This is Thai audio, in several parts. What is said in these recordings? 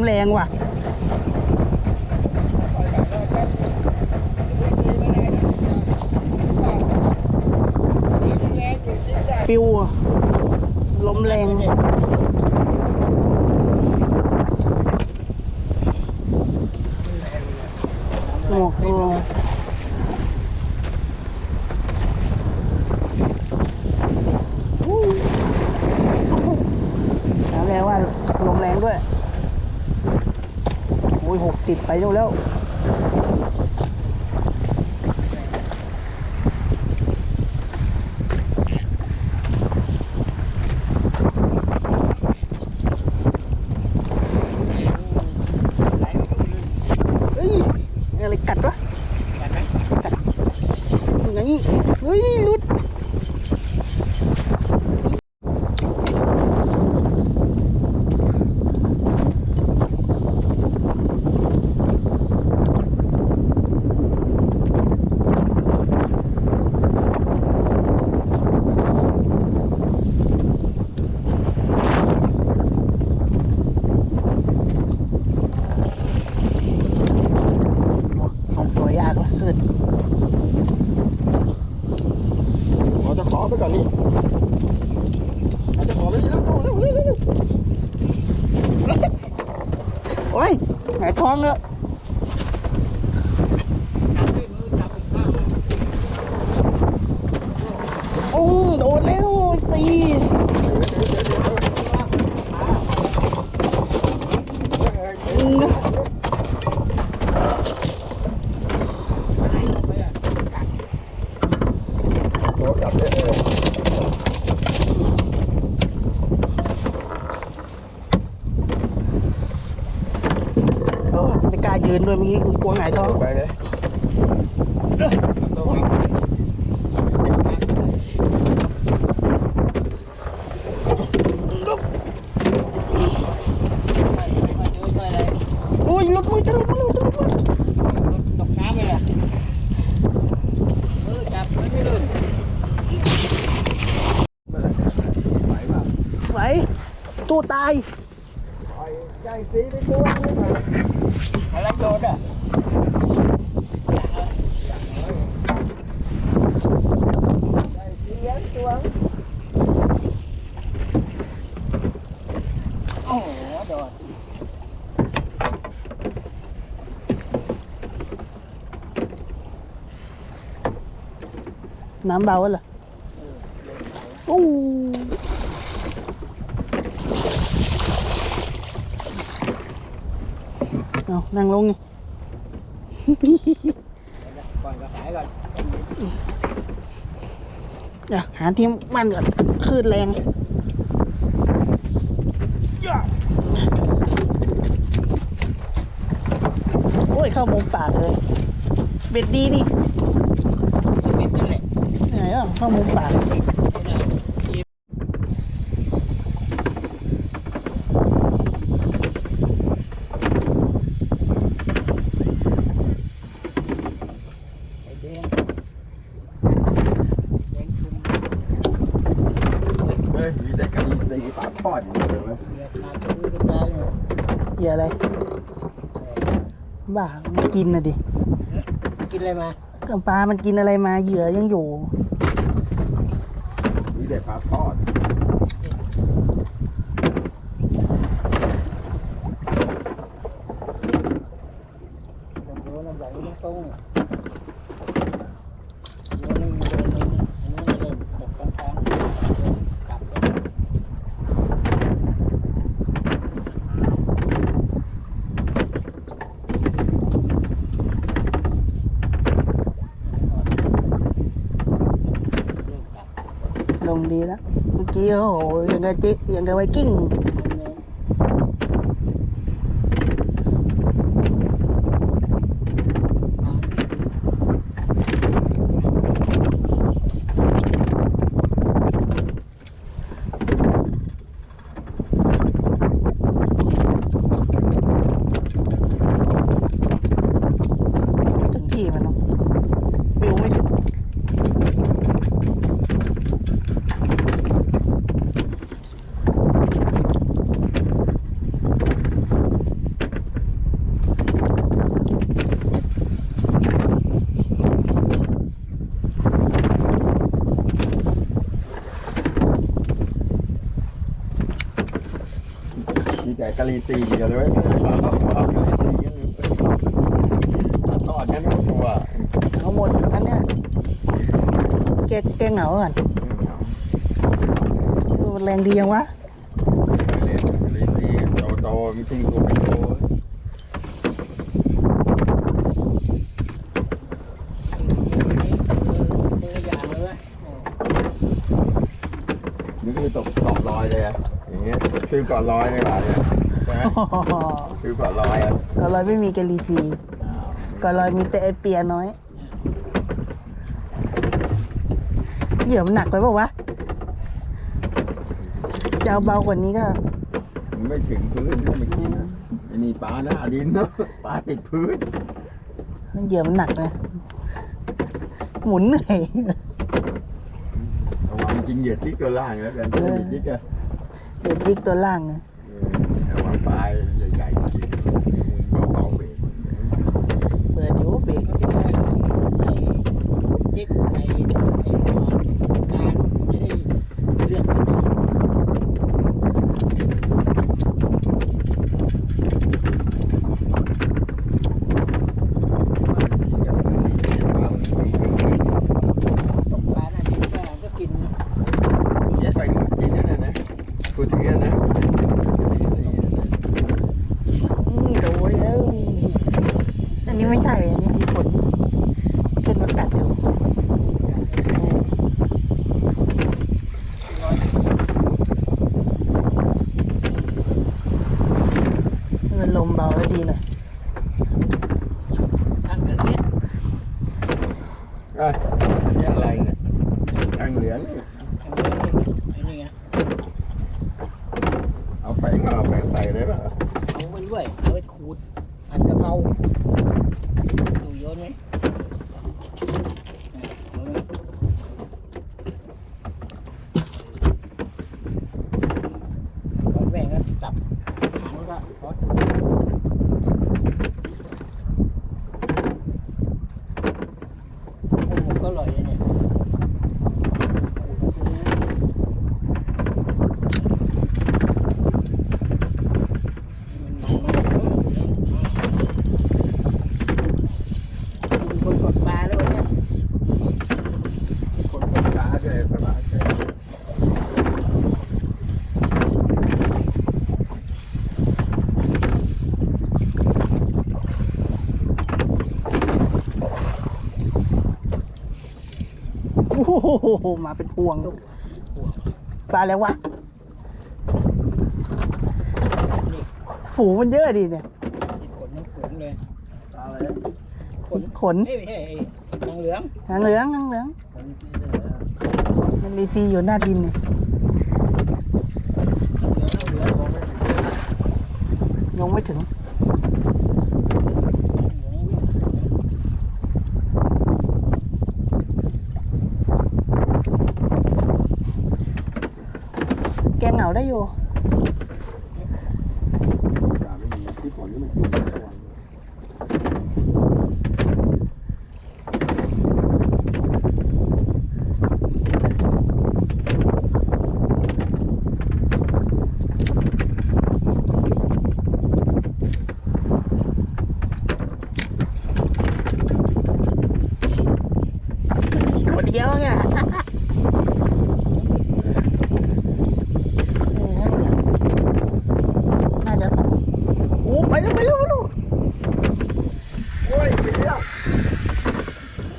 ำแรงว่ะปิวอะลมแรงโอ้โหแล้วแรงว่าลมแรงด้วย โอ้ยหกสิบไปนู่นแล้ว เฮ้ยอะไรกัดวะกัดไงเฮ้ยหลุดเอาตัวยากวะขึ้น เอาจะขอไปก่อนนี่เอาจะขอไปแล้วดูเร็วเร็วเร็ว โอ้ยหงายท้องแล้วโอ้โดนแล้วตีอืม โอ้จับเลยเออ โอ้ไม่กล้ายืนด้วยเมื่อกี้กลัวหงายท้อง ไปเลยต้องเอา โอ้ยรถมือจะรถมือจะรถมือ ตกน้ำไปเลยเออจับไม่ได้ลื่น ไหวป่ะ ไหว ตัวตายปล่อยใจสีไปตัวนี่มา อะไรโดนอะ ใจสี เลี้ยงตัวโอ้โหโดนน้ำเบาแล้วเหรอโอ้เอานั่งลงไงปล่อยกระสายก่อนเดี๋ยวหาที่มั่นก่อนคลื่นแรงโอ้ย เข้ามุมปากเลย เบ็ดดีนี่จะติดนั่นแหละไหนอะเข้ามุมปาก แดงแดงชุมเฮ้ยมีแต่กระดิ่งสีปากทอดอยู่เลยเว้ยเรือขาดซื้อกันได้เนี่ยเหยื่ออะไร บ้ามันกินนะดิกินอะไรมากับปลามันกินอะไรมาเหยื่อยังอยู่มีแต่ปลาทอดโดนเราบอกตรงๆโดนนี่โดนนี่อันนี้เลยตกกลางทางกลับเลย ลงดีแล้ว เมื่อ กี้โอ้โหยังไงจิยังไงไวกิ้ง ไม่ถึงที่มันเนาะวิวไม่ถึง เมีแต่กะห รีตีเดียวเลยว้ยไม่ได้ปลาปลากะหรี่ตีกันเลยถ้าทอดนั้นตัวเอาหมดอันเนี้ยแกแกเหงาก่อนเออแรงดียังวะรีตีโตๆมีทิ้งตัวเป็นโตเจออย่างเลยเว้ยนี่คือตกเกาะลอยเลยอะอย่างเงี้ยคือเกาะลอยเลยป่ะเนี่ยใช่ไหมคือเกาะลอยอะก็ลอยไม่มีแกลีทีก็ลอยมีแต่ไอเปียน้อย เหยื่อมันหนักไปเปล่าวะจะเอาเบากว่านี้ก็มันไม่ถึงพื้นนะเมื่อกี้นะไอ้นี่ปลาหน้าดินเนอะปลาติดพื้นเหยื่อมันหนักนะหมุนเหนื่อยระวังกินเหยียดที่ตัวล่างแล้วกันเออเหยียดที่ก็เดี๋ยวจิกตัวล่างนะเออระวังปลายใหญ่ๆกินเบาๆเบรกเปิดอยู่เบรกเขาจะได้ไอ้จิ๊กไอ้ไอ้ตอนกลางจะได้เลือกกันได้ตกปลาหน้าดินก็ก็กินนะ เยใส่หมดกินนั่นน่ะนะพูดถึงนั่นนะ อืมโดนแล้วอันนี้ไม่ใช่ อันนี้มีผลขึ้นมากัดอยู่เออลมเบาแล้วดีหน่อย ทางเกิดเนี้ย อะนี่อะไรเนี่ยทางเหลืองนี่ ทางเกิดไอ้นี่ไง เอาแป้งมาเอาแป้งใส่เลยป่ะ เอาไว้ด้วย เอาไว้ขูดอัดกะเพราดูโยนไหมเอาเลยตอนแม่งก็จับหางก็พอโอ้โหก็อร่อยเลยเนี่ย คนกดปลาแล้ววันเนี้ย คนคนช้าด้วยประมาณนี้ โอ้โหมาเป็นพวงปลาแล้ววะนี่ฝูงมันเยอะดิเนี่ยขนน้ำขุงเลยปลาอะไรนะขนขนเอ้ยไม่ใช่ไอ้ทองเหลืองหางเหลืองหางเหลืองขนที่เหลืองมันรีซีอยู่หน้าดินเนี่ยเหลืองของมันลงไม่ถึง แกเหงาได้อยู่ที่ฝนนี่มันกินทุกวันคนเดียวไงออน่าจะโอ้ไปแล้วไปแล้วไปแล้ว โอ้ยเสีย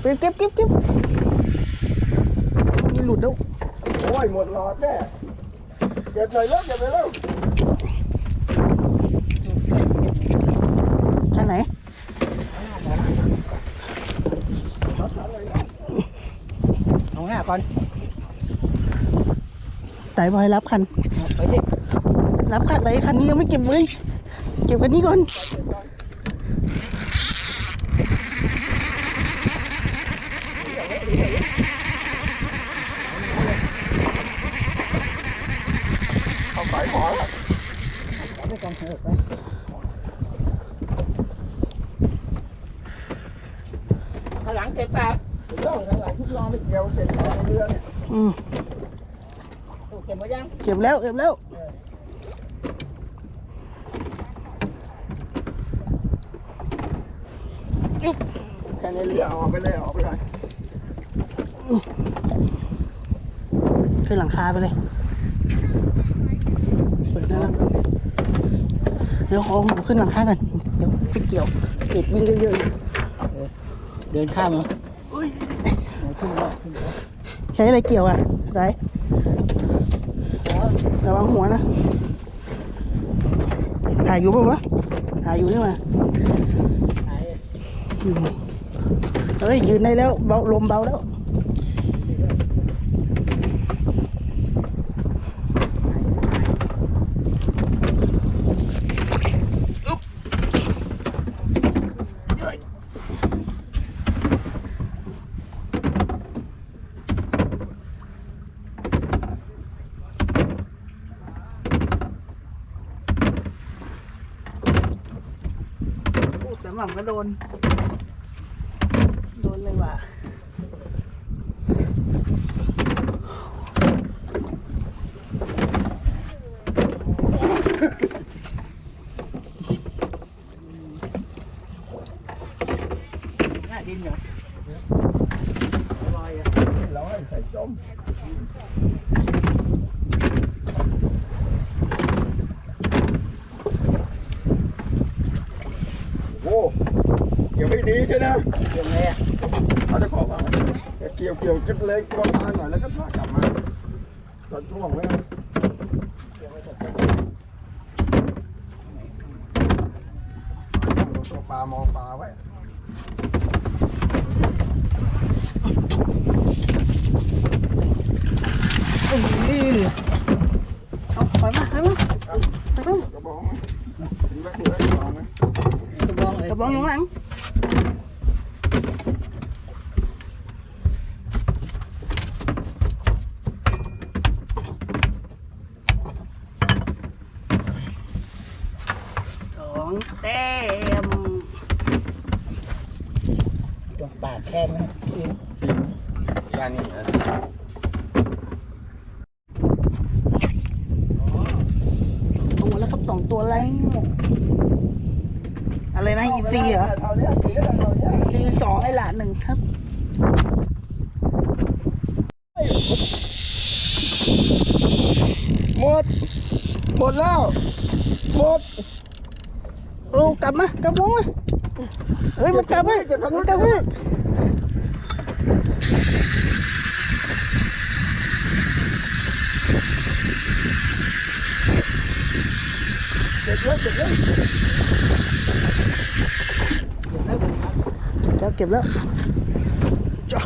ไป เก็บเก็บเก็บนี่หลุดแล้วโอ้ยหมดหลอดแน่เก็บหน่อยแล้วเก็บหน่อยแล้วแค่ไหนเอาห้าก่อนไต่บอยรับคันเอาไปดิรับคันไหนคันนี้ยังไม่เก็บเลย เก็บคันนี้ก่อน เอาสายขอแล้วไม่ไปข้างหลังเจ็บปะต้องข้างหลังทุกรอไเกี่ยวเจ็บในเรือเนี่ยอืมเก็บไว้ยังเก็บแล้วเก็บแล้วแค่นี้เลยออกไปเลยออกไปเลย ขึ้นหลังคาไปเลยเปิดหน้าเดี๋ยวขอผมขึ้นหลังคากันเดี๋ยวไปเกี่ยวเก็บยิ่งเยอะเดินข้ามเหรอๆอุ้ยเอาขึ้นแล้วขึ้นแล้วใช้อะไรเกี่ยวอะไรอ๋อระวังหัวนะถ่ายอยู่ปะวะถ่ายอยู่นี่มาไหนอืมเฮ้ยยืนได้แล้วเบาลมเบาแล้ว ก็โดน โดนเลยว่ะหน้าดินเหรอลอยอะร้อยใส่จมโอ้โหเกี่ยวไม่ดีใช่ไหม ยังไงอะ เขาจะขอว่า เกี่ยวเกี่ยวกันเลยตัวตาหน่อยแล้วก็พากลับมาตอนช่วงไว้นะตัวปลามองปลาไว้เอ้ยเอาไปมาไปมาไปมากระบองถือไว้ถือไว้องไหมกระบองเลยกระบองอยู่หลัง สองแต้ม ตัวปากแค่นั้นคิ้วยานี่นะ ตัวแล้วครับสองตัวแล้ว อะไรนะอีซีเหรอเท่านี้สีอะไรเท่านี้ซีสองไอ้หลานหนึ่งครับหมด หมดแล้ว หมดโอ้กลับมากลับลงมาเฮ้ยมันกลับมาเก็บทางนู้มันนกลับมาเก็บเลยเก็บเลย แล้วเก็บแล้วจ้ะ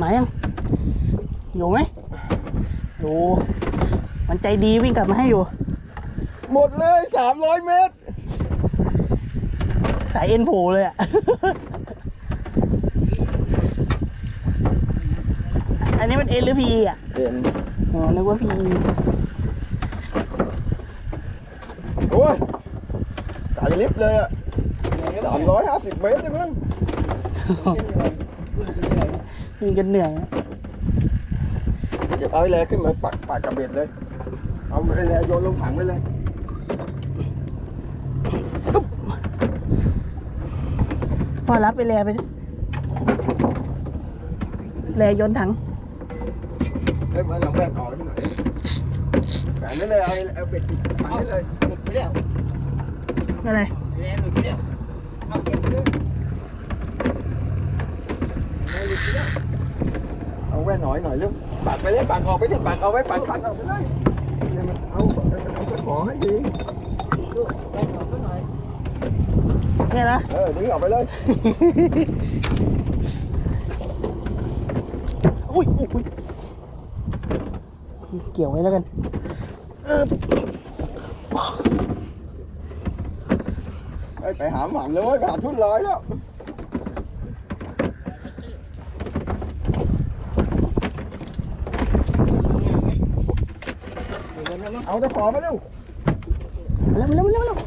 มายังอยู่ไหมอยู่มันใจดีวิ่งกลับมาให้อยู่ หมดเลยสามร้อยเมตรสายเอ็นโผล่เลยอะ อันนี้มันเอ็น หรือพีอะเห็นอ๋อนึกว่าพีโอ้ยไก่ลิฟต์เลยอะสามร้อยห้าสิบเมตรเลยมั้งวิ่งกันเหนื่อยเก็บเอาไอ้แลขึ้นมาปักปากกับเบ็ดเลย เอาไอ้แลโยนลงถังไปเลยพอรับไปแลไปดิแลโยนถัง เฮ้ยมาลองแบกออกให้หน่อยแบกได้เลยเอาเอาเบ็ดติดถังได้เลยหลุดไปแล้วอะไรแรงหลุดไปแล้วเอาเก็บไปเลยเอาแว่นหน่อยหน่อยเร็วปักไปเลยปักออกไปดิปักเอาไว้ปักคันออกไปเลยเนี่ยมันเอาเอาเจ้าของให้ดีดูแรงออกไปหน่อยเนี่ยนะเออดึงออกไปเลยอุ้ยอุ้ยอุ้ย เกี่ยวไว้แล้วกันเออเอ้ยไปหาหม่ำเลยเว้ยไปหาทุ่นลอยแล้วเดี๋ยวนะมั้งเอาเจ้าของมาเร็วมาแล้วมาแล้วมาแล้วมาแล้ว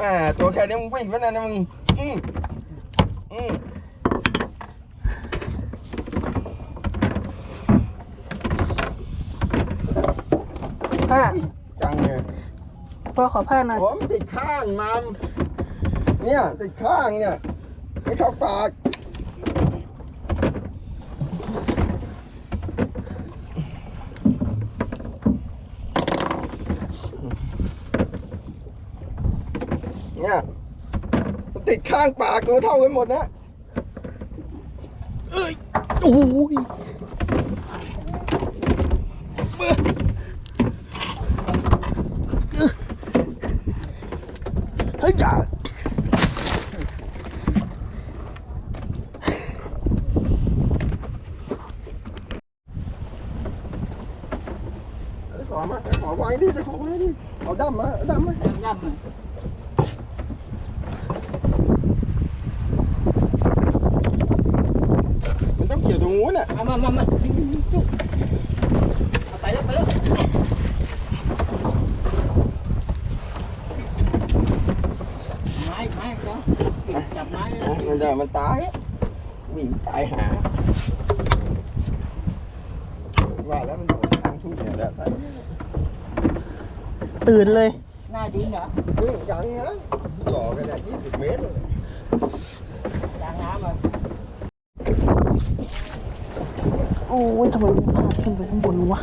อ่าตัวแค่นี้มึงวิ่งไปนั่นนะมึงอืมอืมผ้าจังเลยพ่อขอผ้าหน่อยผมติดข้างมันเนี่ยติดข้างเนี่ยไม่เข้าปากเนี่ยมันติด ข้างปากตัวเท่ากันหมดนะเอ้ยโอ้ยเฮ้ยอย่าขอมาขอวางดิจะขอวางดิเอาดำมาเอาดำมาย่ำย่ำเลยมันต้องเกี่ยวตรง นู้นน่ะเอามามามาจุ๊บเอาไปแล้วไปแล้วไม้ไม้เจ้าจับไม้เลยอะมันจะมันตายอะวิ่งตายหาว่าแล้วมันโดดทางทุ่งเนี่ยแหละใช่ตื่นเลยหน้าดินเหรอเฮ้ยยังนะหล่อกันเนี่ยยี่สิบเมตรเลย ยางน้ำเหรอ โอ้ ยทำไมไม่พาดขึ้นไปข้างบนวะ